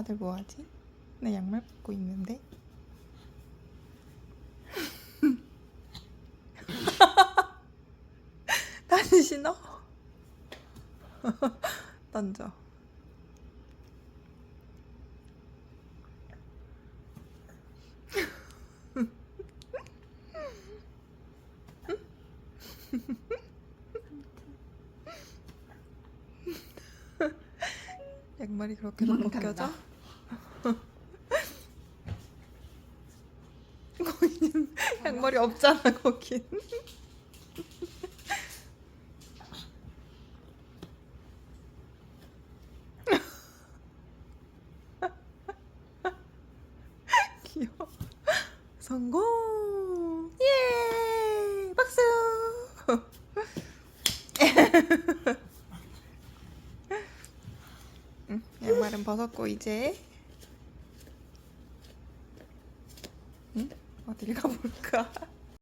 다들 뭐하지? 나 양말 벗고 있는데. 다시 신어? 던져. 양말이 그렇게도 벗겨져? 거기는 양말이 없잖아 거긴. 귀여워. 성공! 예! 박수! 응, 양말은 벗었고 이제 응? 어딜 가볼까